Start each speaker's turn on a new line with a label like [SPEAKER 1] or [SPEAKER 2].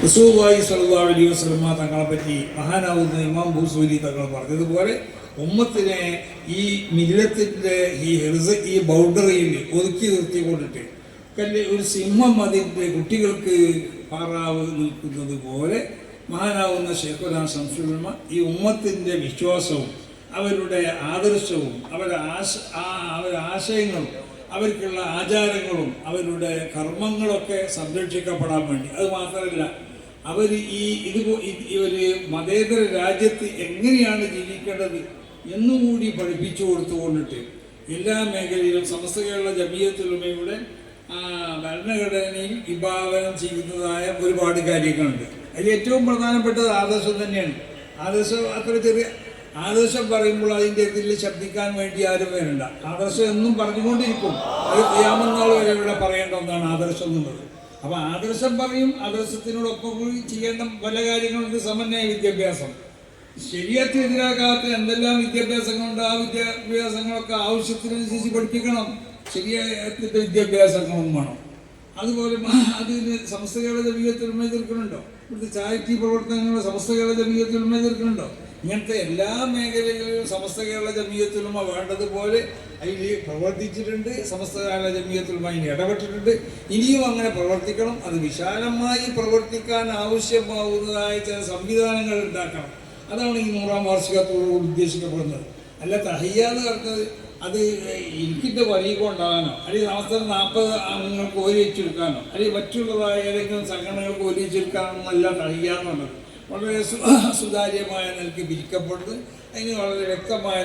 [SPEAKER 1] റസൂലുള്ളാഹി സ്വല്ലല്ലാഹു അലൈഹി വസ്ലമ തങ്ങളെ പറ്റി മഹാനാവുന്ന ഇമാം ഭൂസൂരി തങ്ങൾ പറഞ്ഞതുപോലെ ഉമ്മത്തിനെ ഈ മില്ലത്തിന്റെ ഈ ഹെർസ് ഈ ബൗണ്ടറിയിൽ ഒതുക്കി നിർത്തിക്കൊണ്ടിട്ട് കല്ല് ഒരു സിംഹം അതിന്റെ കുട്ടികൾക്ക് പാറാവ് നിൽക്കുന്നത് പോലെ മഹാനാവുന്ന ശേഖരാ സംസുലമ ഈ ഉമ്മത്തിന്റെ വിശ്വാസവും അവരുടെ ആദർശവും അവരുടെ ആശ ആ അവരുടെ ആശയങ്ങളും അവർക്കുള്ള ആചാരങ്ങളും അവരുടെ കർമ്മങ്ങളൊക്കെ സംരക്ഷിക്കപ്പെടാൻ വേണ്ടി. അത് മാത്രമല്ല അവർ ഈ ഇത് ഒരു മതേതര രാജ്യത്ത് എങ്ങനെയാണ് ജീവിക്കേണ്ടത് എന്നുകൂടി പഠിപ്പിച്ചു കൊടുത്തുകൊണ്ടിട്ട് എല്ലാ മേഖലയിലും സമസ്ത കേരള ജമീയത്തുലമയുടെ ഭരണഘടനയിൽ വിഭാവനം ചെയ്യുന്നതായ ഒരുപാട് കാര്യങ്ങളുണ്ട്. അതിൽ ഏറ്റവും പ്രധാനപ്പെട്ടത് ആദർശം തന്നെയാണ്. ആദർശം അത്ര ചെറിയ ആദർശം പറയുമ്പോൾ അതിന്റെ ഇതിൽ ശബ്ദിക്കാൻ വേണ്ടി ആരും വരണ്ട. ആദർശം എന്നും പറഞ്ഞുകൊണ്ടിരിക്കും. അത് ചെയ്യാമെന്നാൾ വരെ ഇവിടെ പറയേണ്ട ഒന്നാണ് ആദർശം എന്നുള്ളത്. അപ്പൊ ആദർശം പറയും ആദർശത്തിനോടൊപ്പം കൂടി ചെയ്യേണ്ട പല കാര്യങ്ങളുണ്ട് സമന്വയ വിദ്യാഭ്യാസം. ശരിയത്തിനെതിരാകാത്ത എന്തെല്ലാം വിദ്യാഭ്യാസങ്ങളുണ്ട് ആ വിദ്യാഭ്യാസങ്ങളൊക്കെ ആവശ്യത്തിനനുസരിച്ച് പഠിപ്പിക്കണം. ശരിയായ വിദ്യാഭ്യാസങ്ങളും വേണം. അതുപോലെ അതിന് സംസ്ഥകളുടെ കേരള ജമീയത്തിൽ തീർക്കുന്നുണ്ടോ ഇവിടുത്തെ ചാരിറ്റി പ്രവർത്തനങ്ങൾ സംസ്ഥകളുടെ കേരള ജമീയത്തിൽ എതിർക്കുന്നുണ്ടോ ഇങ്ങനത്തെ എല്ലാ മേഖലകളിലും സമസ്ത കേരള ജമീയത്തിലുമ വേണ്ടതുപോലെ അതിൽ പ്രവർത്തിച്ചിട്ടുണ്ട്. സമസ്ത കേരള ജമീയത്തിലുമ ഇനി ഇടപെട്ടിട്ടുണ്ട്. ഇനിയും അങ്ങനെ പ്രവർത്തിക്കണം. അത് വിശാലമായി പ്രവർത്തിക്കാൻ ആവശ്യമാവുന്നതായ ചില സംവിധാനങ്ങൾ ഉണ്ടാക്കണം. അതാണ് ഈ നൂറാം വാർഷികത്തോടുകൂടി ഉദ്ദേശിക്കപ്പെടുന്നത്. അല്ല തഹയ്യാന്ന് പറഞ്ഞത് അത് എനിക്കിട്ട് വലിയ കൊണ്ടാകാനോ അല്ലെങ്കിൽ അവസരം നാൽപ്പത് അംഗങ്ങൾക്ക് ഓരി വെച്ചെടുക്കാനോ അല്ലെങ്കിൽ മറ്റുള്ളതായ ഏതെങ്കിലും സംഘടനകൾക്ക് ഓരി വെച്ചെടുക്കാനോ എന്നല്ല തഹയ്യാന്നുള്ളത് വളരെ സുതാര്യമായ നിലയ്ക്ക് വിരിക്കപ്പെടുന്നത് അതിന് വളരെ വ്യക്തമായ